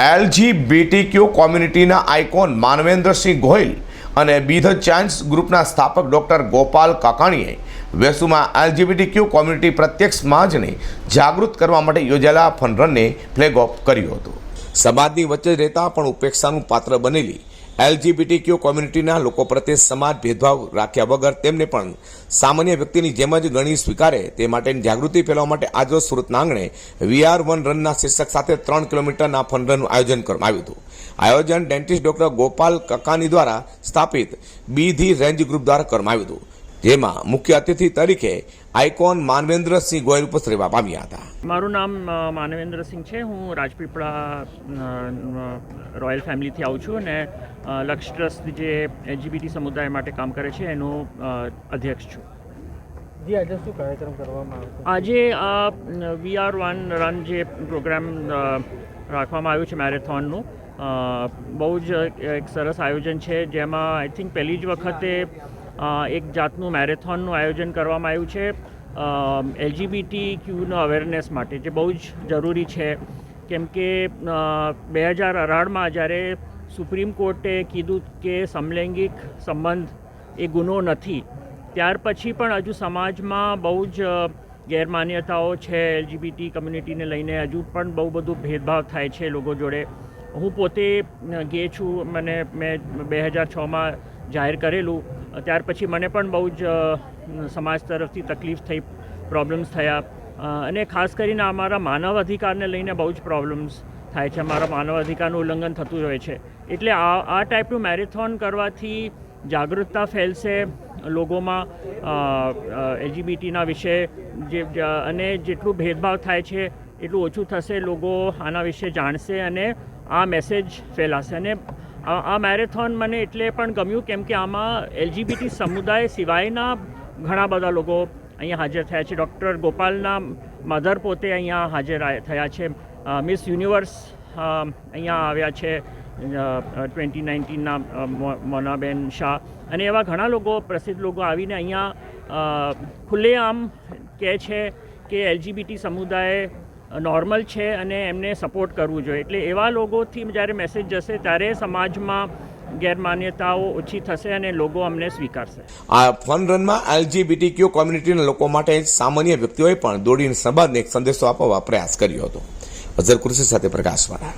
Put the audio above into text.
LGBTQ કોમ્યુનિટીના icon Manvendrasinh Gohil અને બી the chance ગ્રુપના સ્થાપક ડૉક્ટર ગોપાલ કાકાણીએ વેસુમાં એલજીબીટીક્યુ કોમ્યુનિટી પ્રત્યેક સમાજને જાગૃત કરવા માટે યોજાયેલા ફન રનને ફ્લેગ ઓફ કર્યું હતું. સમાજની વચ્ચે રહેતા પણ ઉપેક્ષાનું પાત્ર બનેલી એલજીબીટીક્યુ કોમ્યુનિટીના લોકો પ્રત્યે સમાજ ભેદભાવ રાખ્યા વગર તેમને પણ સામાન્ય વ્યક્તિની જેમ જ ગણી સ્વીકારે તે માટેની જાગૃતિ ફેલાવવા માટે આજરોજ સુરતના આંગણે વીઆર વન રનના શીર્ષક સાથે ત્રણ કિલોમીટરના ફન રનનું આયોજન કરવામાં આવ્યું હતું. આયોજન ડેન્ટિસ્ટ ડોક્ટર ગોપાલ કકાની દ્વારા સ્થાપિત બી ધી રેન્જ ગ્રુપ દ્વારા કરવામાં આવ્યું હતું. જેમાં મુખ્ય અતિથિ તરીકે આઇકોન માનવેન્દ્રસિંહ ગોયલ ઉપસ્થિત રહેવા પામ્યા હતા. મારું નામ માનવેન્દ્રસિંહ છે. હું રાજપીપળા રોયલ ફેમિલીથી આવું છું અને લક્ષ ટ્રસ્ટ જે એલજીબીટી સમુદાય માટે કામ કરે છે એનો અધ્યક્ષ છું. જી આજે શું કાર્યક્રમ કરવામાં આવશે આજે આ વી આર વન રન જે પ્રોગ્રામ રાખવામાં આવ્યું છે મેરેથોનનું બહુ જ એક સરસ આયોજન છે. જેમાં આઈ થિંક પહેલી જ વખતે એક જાતનું મેરેથોનનું આયોજન કરવામાં આવ્યું છે. એલજીબીટી ક્યુનો અવેરનેસ માટે, જે બહુ જ જરૂરી છે. કેમ કે બે હજાર અઢારમાં જ્યારે સુપ્રીમ કોર્ટે કીધું કે સમલૈંગિક સંબંધ એ ગુનો નથી, ત્યાર પછી પણ હજુ સમાજમાં બહુ જ ગેરમાન્યતાઓ છે. એલજીબીટી કમ્યુનિટીને લઈને હજુ પણ બહુ બધું ભેદભાવ થાય છે લોકો જોડે. હું પોતે ગે છું મને મેં બે હજાર છમાં જાહેર કરેલું. ત્યાર પછી મને પણ બહુ જ સમાજ તરફથી તકલીફ થઈ પ્રોબ્લેમ્સ થયા. અને ખાસ કરીને અમારા માનવ અધિકારને લઈને બહુ જ પ્રોબ્લેમ્સ થાય છે. અમારા માનવ અધિકારનું ઉલ્લંઘન થતું હોય છે. એટલે આ આ ટાઈપનું મેરેથોન કરવાથી જાગૃતતા ફેલશે લોકોમાં. એલજીબીટીના વિશે જે અને જેટલું ભેદભાવ થાય છે, એટલું ઓછું થશે. લોકો આના વિશે જાણશે અને આ મેસેજ ફેલાશે. અને આ મેરેથોન મને એટલે પણ ગમ્યું કેમ કે આમાં એલજીબીટી સમુદાય સિવાયના ઘણા બધા લોકો અહીંયા હાજર થયા છે. ડૉક્ટર ગોપાલના મધર પોતે અહીંયા હાજર થયા છે. મિસ યુનિવર્સ અહીંયા આવ્યા છે. ટ્વેન્ટી નાઇન્ટીનના મોનાબેન શાહ અને એવા ઘણા લોકો, પ્રસિદ્ધ લોકો આવીને અહીંયા ખુલ્લેઆમ કહે છે કે એલજીબીટી સમુદાય નોર્મલ છે અને એમને સપોર્ટ કરવું જોઈએ. એટલે એવા લોકોથી જ્યારે મેસેજ જશે, ત્યારે સમાજમાં ગેરમાન્યતાઓ ઓછી થશે અને લોકો અમને સ્વીકારશે. આ ફન રનમાં એલજીબીટીક્યુ કોમ્યુનિટીના લોકો માટે સામાન્ય વ્યક્તિઓએ પણ દોડીને સમાજને એક સંદેશો આપવા પ્રયાસ કર્યો હતો. અઝર કૃષિ સાથે પ્રકાશવાળા.